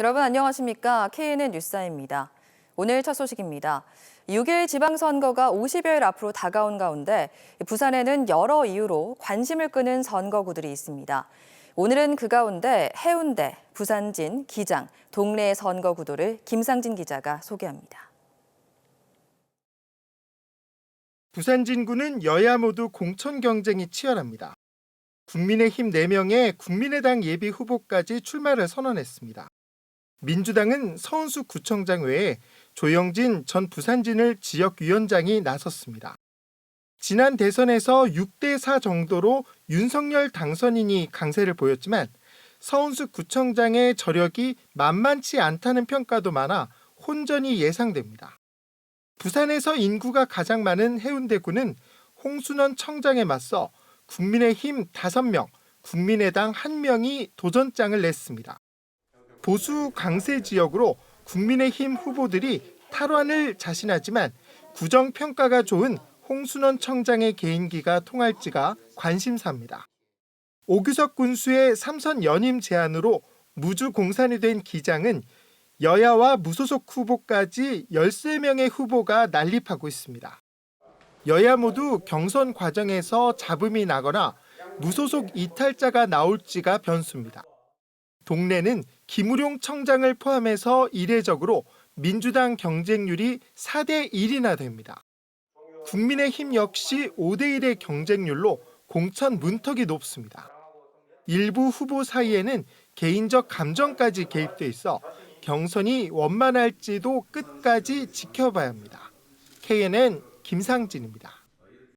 여러분 안녕하십니까? KNN 뉴스입니다. 오늘 첫 소식입니다. 6일 지방선거가 50여일 앞으로 다가온 가운데 부산에는 여러 이유로 관심을 끄는 선거구들이 있습니다. 오늘은 그 가운데 해운대, 부산진, 기장, 동래의 선거구도를 김상진 기자가 소개합니다. 부산 진구는 여야 모두 공천 경쟁이 치열합니다. 국민의힘 4명의 국민의당 예비 후보까지 출마를 선언했습니다. 민주당은 서은수 구청장 외에 조영진 전 부산진을 지역위원장이 나섰습니다. 지난 대선에서 6대4 정도로 윤석열 당선인이 강세를 보였지만 서은수 구청장의 저력이 만만치 않다는 평가도 많아 혼전이 예상됩니다. 부산에서 인구가 가장 많은 해운대구는 홍순원 청장에 맞서 국민의힘 5명, 국민의당 1명이 도전장을 냈습니다. 보수 강세 지역으로 국민의힘 후보들이 탈환을 자신하지만 구정 평가가 좋은 홍순원 청장의 개인기가 통할지가 관심사입니다. 오규석 군수의 삼선 연임 제안으로 무주 공산이 된 기장은 여야와 무소속 후보까지 13명의 후보가 난립하고 있습니다. 여야 모두 경선 과정에서 잡음이 나거나 무소속 이탈자가 나올지가 변수입니다. 동래는 김우룡 청장을 포함해서 이례적으로 민주당 경쟁률이 4대 1이나 됩니다. 국민의힘 역시 5대 1의 경쟁률로 공천 문턱이 높습니다. 일부 후보 사이에는 개인적 감정까지 개입돼 있어 경선이 원만할지도 끝까지 지켜봐야 합니다. KNN 김상진입니다.